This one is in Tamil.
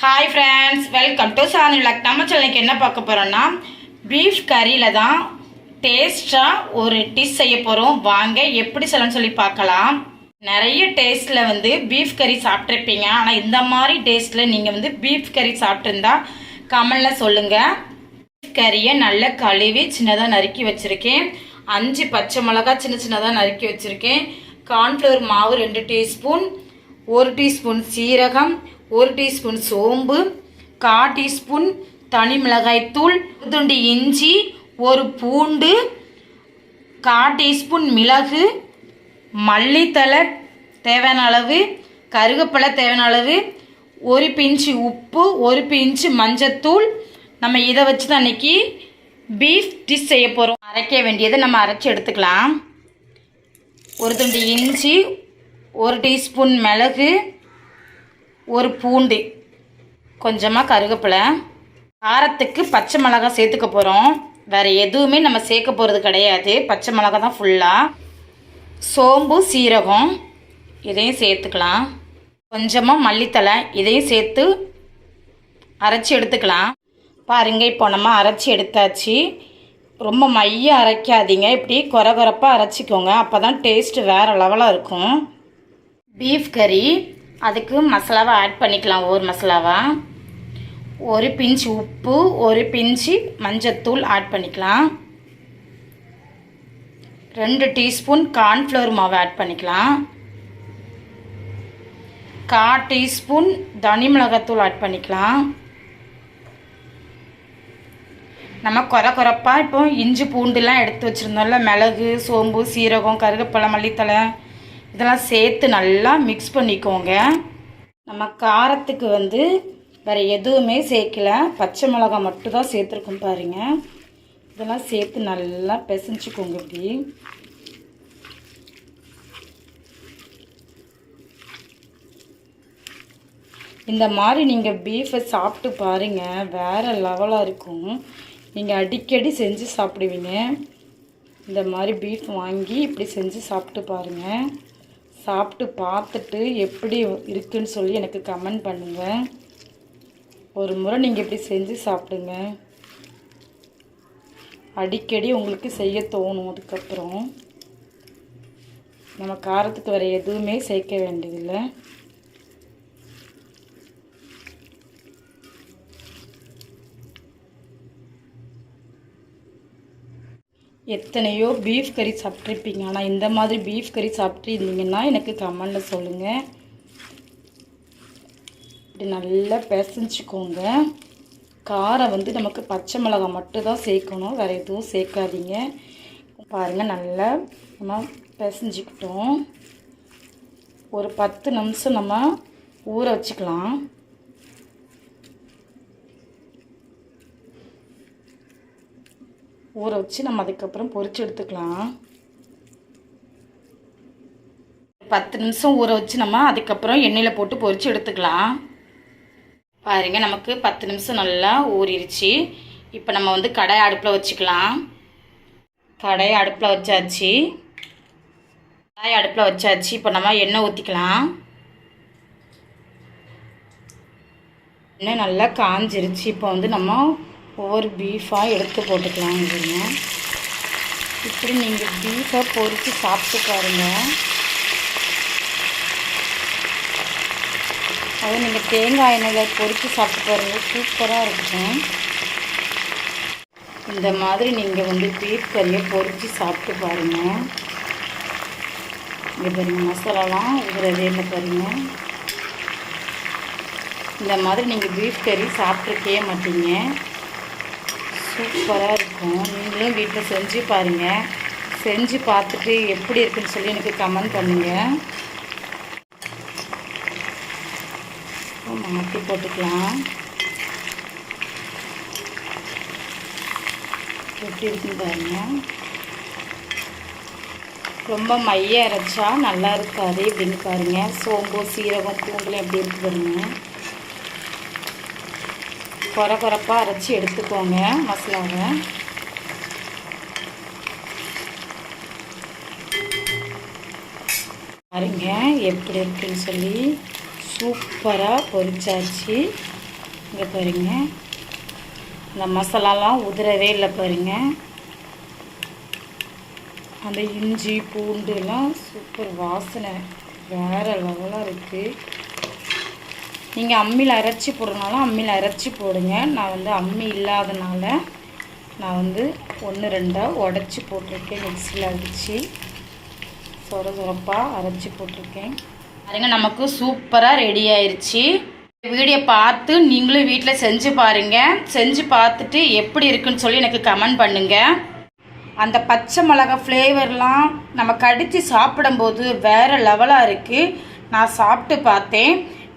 ஹாய் ஃப்ரெண்ட்ஸ் வெல்கம் டு சாதனை நம்ம சென்னைக்கு என்ன பார்க்க போகிறோன்னா பீஃப் கறியில் தான் டேஸ்ட்டாக ஒரு டிஷ் செய்ய போகிறோம் வாங்க எப்படி செய்யலாம்னு சொல்லி பார்க்கலாம். நிறைய டேஸ்ட்டில் வந்து பீஃப் கறி சாப்பிட்ருப்பீங்க ஆனால் இந்த மாதிரி டேஸ்ட்டில் நீங்கள் வந்து பீஃப் கறி சாப்பிட்ருந்தா கமெண்டில் சொல்லுங்கள் பீஃப் கறியை நல்லா கழுவி சின்னதாக நறுக்கி வச்சுருக்கேன். அஞ்சு பச்சை மிளகா சின்ன சின்னதாக நறுக்கி வச்சுருக்கேன். கார்ன்ஃப்ளவர் மாவு ரெண்டு டீஸ்பூன் ஒரு டீஸ்பூன் சீரகம் ஒரு டீஸ்பூன் சோம்பு கா டீஸ்பூன் தனி மிளகாய்த்தூள் ஒரு துண்டு இஞ்சி ஒரு பூண்டு கா டீஸ்பூன் மிளகு மல்லித்தலை தேவையான அளவு கருகப்பிலை தேவையான அளவு ஒரு பிஞ்சு உப்பு ஒரு பிஞ்சு மஞ்சத்தூள். நம்ம இதை வச்சு தான் அன்னைக்கு பீஃப் டிஷ் செய்ய போகிறோம் அரைக்க வேண்டியதை நம்ம அரைச்சி எடுத்துக்கலாம். ஒரு துண்டு இஞ்சி ஒரு டீஸ்பூன் மிளகு ஒரு பூண்டு கொஞ்சமாக கருவேப்பிலை காரத்துக்கு பச்சை மிளகாய் சேர்த்துக்க போகிறோம் வேறு எதுவுமே நம்ம சேர்க்க போகிறது கிடையாது. பச்சை மிளகா தான் ஃபுல்லாக சோம்பு சீரகம் இதையும் சேர்த்துக்கலாம். கொஞ்சமாக மல்லித்தலை இதையும் சேர்த்து அரைச்சி எடுத்துக்கலாம். பாருங்க இப்போ நம்ம அரைச்சி எடுத்தாச்சு. ரொம்ப மைய அரைக்காதீங்க. இப்படி குறை குறைப்பாக அரைச்சிக்கோங்க. அப்போ தான் டேஸ்ட்டு வேறு லெவலாக இருக்கும். பீஃப் கறி அதுக்கு மசாலாவை ஆட் பண்ணிக்கலாம். ஒவ்வொரு மசாலாவா? ஒரு பிஞ்சு உப்பு ஒரு பிஞ்சு மஞ்சத்தூள் ஆட் பண்ணிக்கலாம். ரெண்டு டீஸ்பூன் கார்ன்ஃப்ளவர் மாவு ஆட் பண்ணிக்கலாம். கா டீஸ்பூன் தனி மிளகாத்தூள் ஆட் பண்ணிக்கலாம். நம்ம குறை குறைப்பாக இப்போ இஞ்சி பூண்டுலாம் எடுத்து வச்சுருந்தோம்ல மிளகு சோம்பு சீரகம் கருவேப்பிலை மல்லித்தலை இதெல்லாம் சேர்த்து நல்லா மிக்ஸ் பண்ணிக்கோங்க. நம்ம காரத்துக்கு வந்து வேறு எதுவுமே சேர்க்கல. பச்சை மிளகாய் மட்டும் தான் சேர்த்துருக்கோம் பாருங்க. இதெல்லாம் சேர்த்து நல்லா பிசைஞ்சுக்கோங்க இப்படி. இந்த மாதிரி நீங்கள் பீஃபை சாப்பிட்டு பாருங்கள் வேறு லெவலாக இருக்கும். நீங்கள் அடிக்கடி செஞ்சு சாப்பிடுவீங்க. இந்த மாதிரி பீஃப் வாங்கி இப்படி செஞ்சு சாப்பிட்டு பாருங்கள் சாப்பிட்டு பார்த்துட்டு எப்படி இருக்குன்னு சொல்லி எனக்கு கமெண்ட் பண்ணுங்கள் ஒரு முறை நீங்கள் இப்படி செஞ்சு சாப்பிடுங்க. அடிக்கடி உங்களுக்கு செய்ய தோணும் அதுக்கப்புறம். நம்ம காரத்துக்கு வேறு எதுவுமே சேர்க்க வேண்டியதில்லை. எத்தனையோ பீஃப் கறி சாப்பிட்ருப்பீங்க ஆனால் இந்த மாதிரி பீஃப் கறி சாப்பிட்ருந்தீங்கன்னா எனக்கு கமெண்டில் சொல்லுங்கள் இப்படி நல்லா பிசைஞ்சிக்கோங்க. காரம் வந்து நமக்கு பச்சை மிளகாய் மட்டும் தான் சேர்க்கணும். வேறு எதுவும் சேர்க்காதீங்க. பாருங்கள் நல்லா நம்ம பிசைஞ்சிக்கிட்டோம். ஒரு பத்து நிமிஷம் நம்ம ஊற வச்சுக்கலாம். ஊற வச்சு நம்ம அதுக்கப்புறம் பொறிச்சு எடுத்துக்கலாம். பத்து நிமிஷம் ஊற வச்சு நம்ம அதுக்கப்புறம் எண்ணெயில் போட்டு பொறிச்சு எடுத்துக்கலாம். பாருங்க நமக்கு பத்து நிமிஷம் நல்லா ஊறிடுச்சு இப்போ நம்ம வந்து கடாய் அடுப்பில் வச்சுக்கலாம். கடாய் அடுப்பில் வச்சாச்சு. கடாய் அடுப்பில் வச்சாச்சு. இப்போ நம்ம எண்ணெய் ஊற்றிக்கலாம் எண்ணெய் நல்லா காஞ்சிருச்சு. இப்போ வந்து நம்ம ஒவ்வொரு பீஃபாக எடுத்து போட்டுக்கலாம் இதுங்க இப்படி நீங்கள் பீஃபை பொறித்து சாப்பிட்டு பாருங்கள் அது நீங்கள் தேங்காய் எண்ணெயில் பொறித்து சாப்பிட்டு பாருங்கள் சூப்பராக இருக்கும். இந்த மாதிரி நீங்கள் வந்து பீஃப் கறியை பொறித்து சாப்பிட்டு பாருங்கள் இங்கே பாருங்கள் மசாலாலாம் இருக்கிறதே இல்லை பாருங்கள் இந்த மாதிரி நீங்கள் பீஃப் கறி சாப்பிட்ருக்கே மாட்டீங்க. சூப்பராக இருக்கும். நீங்களும் வீட்டில் செஞ்சு பாருங்கள் செஞ்சு பார்த்துட்டு எப்படி இருக்குன்னு சொல்லி எனக்கு கமெண்ட் பண்ணுங்கள் மாற்றி போட்டுக்கலாம். எப்படி இருக்குன்னு பாருங்கள் ரொம்ப மைய அரைச்சா நல்லா இருக்காது அப்படின்னு பாருங்கள் சோம்பு சீரகம் பூண்டுலாம் எப்படி இருக்கு பாருங்கள் குறை குறைப்பாக அரைச்சி எடுத்துக்கோங்க மசாலாவை. பாருங்க எப்படி இருக்குன்னு சொல்லி சூப்பராக பொரிச்சாச்சு. இங்கே பாருங்க. இந்த மசாலாலாம் உதிரவே இல்லை பாருங்க. அந்த இஞ்சி பூண்டு எல்லாம் சூப்பர் வாசனை. வேறு லெவலாக இருக்குது நீங்கள் அம்மியில் அரைச்சி போடுறதுனால அம்மியில் அரைச்சி போடுங்க. நான் வந்து அம்மி இல்லாதனால நான் வந்து ஒன்று ரெண்டாக உடச்சி போட்டிருக்கேன். மிக்சியில் அடித்து சொர சொரப்பாக அரைச்சி போட்டிருக்கேன். பாருங்க நமக்கு சூப்பராக ரெடி ஆயிடுச்சு வீடியோ பார்த்து நீங்களும் வீட்டில் செஞ்சு பாருங்கள் செஞ்சு பார்த்துட்டு எப்படி இருக்குன்னு சொல்லி எனக்கு கமெண்ட் பண்ணுங்கள் அந்த பச்சை மிளகா ஃப்ளேவர்லாம் நம்ம கடித்து சாப்பிடும்போது வேறு லெவலாக இருக்குது நான் சாப்பிட்டு பார்த்தேன்.